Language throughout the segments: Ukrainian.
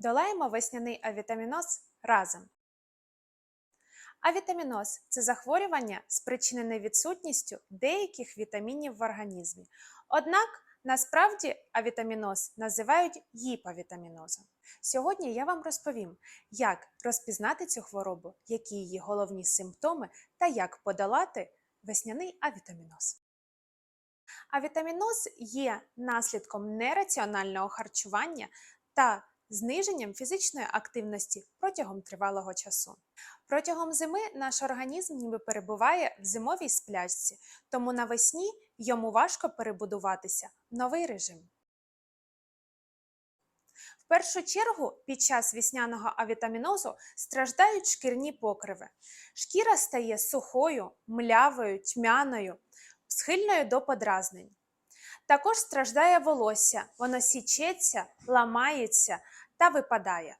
Долаємо весняний авітаміноз разом. Авітаміноз це захворювання, спричинене відсутністю деяких вітамінів в організмі. Однак насправді авітаміноз називають гіповітамінозом. Сьогодні я вам розповім, як розпізнати цю хворобу, які її головні симптоми та як подолати весняний авітаміноз. Авітаміноз є наслідком нераціонального харчування та зниженням фізичної активності протягом тривалого часу. Протягом зими наш організм ніби перебуває в зимовій сплячці, тому навесні йому важко перебудуватися в новий режим. В першу чергу під час вісняного авітамінозу страждають шкірні покриви. Шкіра стає сухою, млявою, тьмяною, схильною до подразнень. Також страждає волосся, воно січеться, ламається та випадає.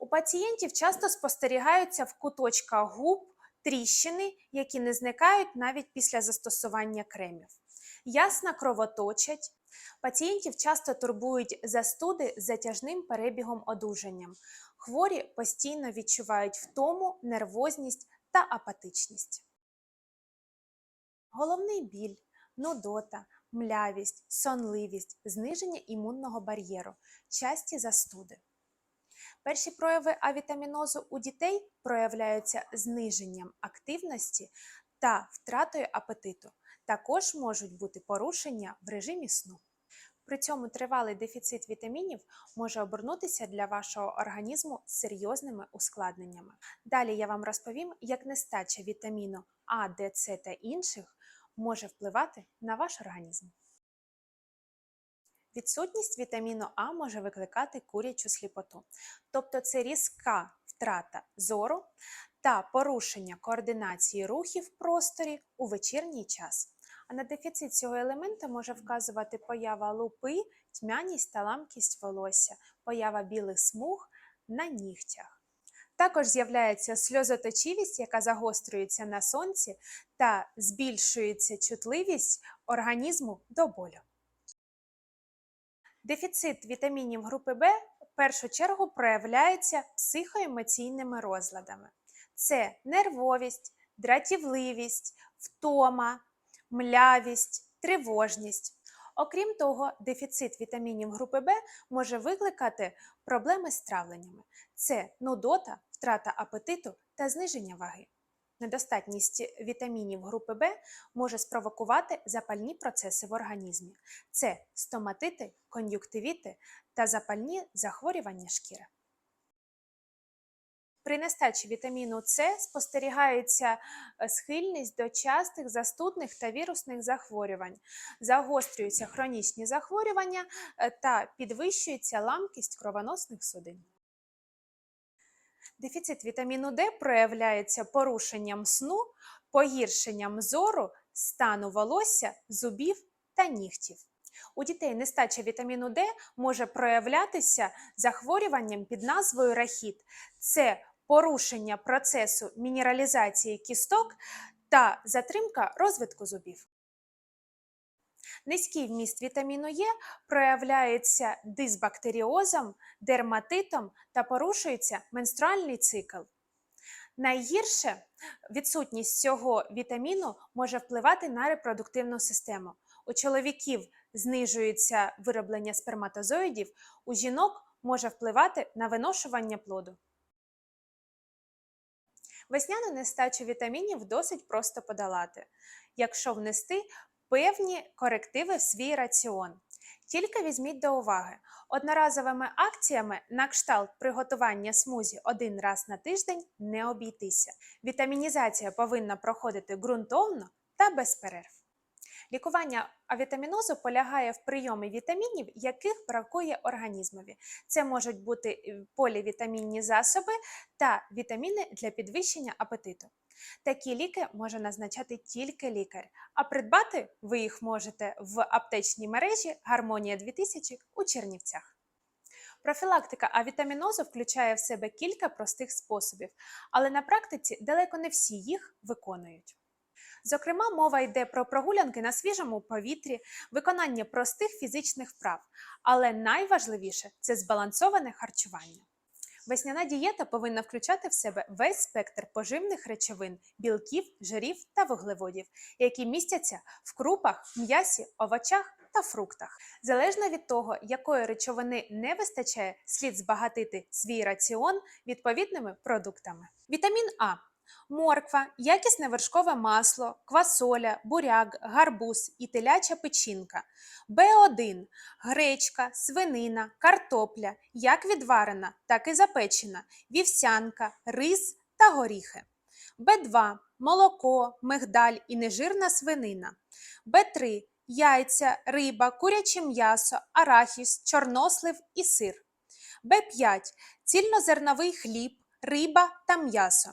У пацієнтів часто спостерігаються в куточках губ тріщини, які не зникають навіть після застосування кремів. Ясна кровоточать. Пацієнтів часто турбують застуди з затяжним перебігом одужанням. Хворі постійно відчувають втому, нервозність та апатичність. Головний біль, нудота, млявість, сонливість, зниження імунного бар'єру, часті застуди. Перші прояви авітамінозу у дітей проявляються зниженням активності та втратою апетиту. Також можуть бути порушення в режимі сну. При цьому тривалий дефіцит вітамінів може обернутися для вашого організму серйозними ускладненнями. Далі я вам розповім, як нестача вітаміну А, Д, С та інших може впливати на ваш організм. Відсутність вітаміну А може викликати курячу сліпоту, тобто це різка втрата зору та порушення координації рухів в просторі у вечірній час. А на дефіцит цього елемента може вказувати поява лупи, тьмяність та ламкість волосся, поява білих смуг на нігтях. Також з'являється сльозоточивість, яка загострюється на сонці, та збільшується чутливість організму до болю. Дефіцит вітамінів групи В в першу чергу проявляється психоемоційними розладами. Це нервовість, дратівливість, втома, млявість, тривожність. Окрім того, дефіцит вітамінів групи В може викликати проблеми з травленнями. Це нудота, втрата апетиту та зниження ваги. Недостатність вітамінів групи В може спровокувати запальні процеси в організмі. Це стоматити, кон'юктивіти та запальні захворювання шкіри. При нестачі вітаміну С спостерігається е, схильність до частих застудних та вірусних захворювань, загострюються хронічні захворювання е, та підвищується ламкість кровоносних судин. Дефіцит вітаміну Д проявляється порушенням сну, погіршенням зору, стану волосся, зубів та нігтів. У дітей нестача вітаміну Д може проявлятися захворюванням під назвою рахіт. Це порушення процесу мінералізації кісток та затримка розвитку зубів. Низький вміст вітаміну Е проявляється дисбактеріозом, дерматитом та порушується менструальний цикл. Найгірше відсутність цього вітаміну може впливати на репродуктивну систему. У чоловіків знижується вироблення сперматозоїдів, у жінок може впливати на виношування плоду. Весняну нестачу вітамінів досить просто подолати, якщо внести певні корективи в свій раціон. Тільки візьміть до уваги, одноразовими акціями на кшталт приготування смузі один раз на тиждень не обійтися. Вітамінізація повинна проходити ґрунтовно та без перерв. Лікування авітамінозу полягає в прийомі вітамінів, яких бракує організмові. Це можуть бути е, полівітамінні засоби та вітаміни для підвищення апетиту. Такі ліки може назначати тільки лікар, а придбати ви їх можете в аптечній мережі Гармонія 2000 у Чернівцях. Профілактика авітамінозу включає в себе кілька простих способів, але на практиці далеко не всі їх виконують. Зокрема, мова йде про прогулянки на свіжому повітрі, виконання простих фізичних вправ, але найважливіше це збалансоване харчування. Весняна дієта повинна включати в себе весь спектр поживних речовин, білків, жирів та вуглеводів, які містяться в крупах, м'ясі, овочах та фруктах. Залежно від того, якої речовини не вистачає, слід збагатити свій раціон відповідними продуктами. Вітамін А. Морква, якісне вершкове масло, квасоля, буряк, гарбуз і теляча печінка. Б1 гречка, свинина, картопля, як відварена, так і запечена, вівсянка, рис та горіхи. Б2 молоко, мигдаль і нежирна свинина. Б3 яйця, риба, куряче м'ясо, арахіс, чорнослив і сир. Б5 цільнозерновий хліб, риба та м'ясо.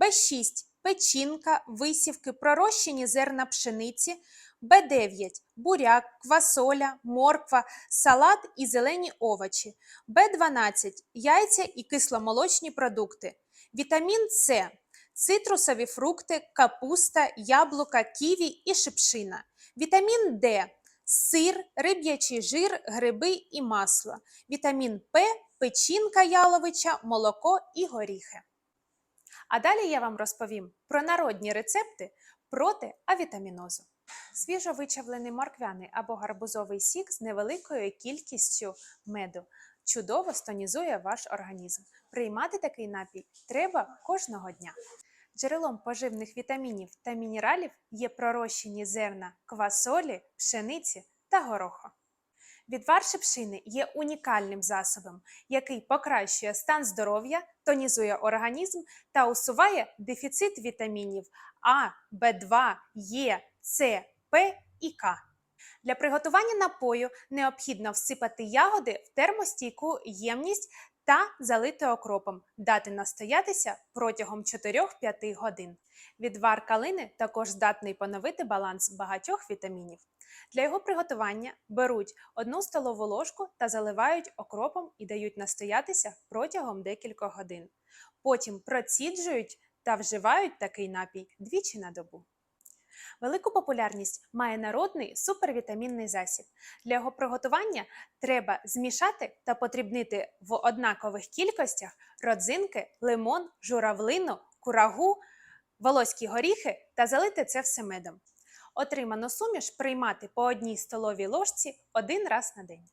Б6 печінка, висівки, пророщені зерна пшениці. Б9 буряк, квасоля, морква, салат і зелені овочі. Б12 яйця і кисломолочні продукти. Вітамін С цитрусові фрукти, капуста, яблука, ківі і шипшина. Вітамін Д сир, риб'ячий жир, гриби і масло. Вітамін П печінка яловича, молоко і горіхи. А далі я вам розповім про народні рецепти проти авітамінозу. Свіжо вичавлений морквяний або гарбузовий сік з невеликою кількістю меду чудово стонізує ваш організм. Приймати такий напій треба кожного дня. Джерелом поживних вітамінів та мінералів є пророщені зерна квасолі, пшениці та гороху. Відвар шипшини є унікальним засобом, який покращує стан здоров'я, тонізує організм та усуває дефіцит вітамінів А, В2, Е, С, П і К. Для приготування напою необхідно всипати ягоди в термостійку ємність та залити окропом, дати настоятися протягом 4-5 годин. Відвар калини також здатний поновити баланс багатьох вітамінів. Для його приготування беруть одну столову ложку та заливають окропом і дають настоятися протягом декількох годин. Потім проціджують та вживають такий напій двічі на добу. Велику популярність має народний супервітамінний засіб. Для його приготування треба змішати та подрібнити в однакових кількостях родзинки, лимон, журавлину, курагу, волоські горіхи та залити це все медом. Отриману суміш приймати по одній столовій ложці один раз на день.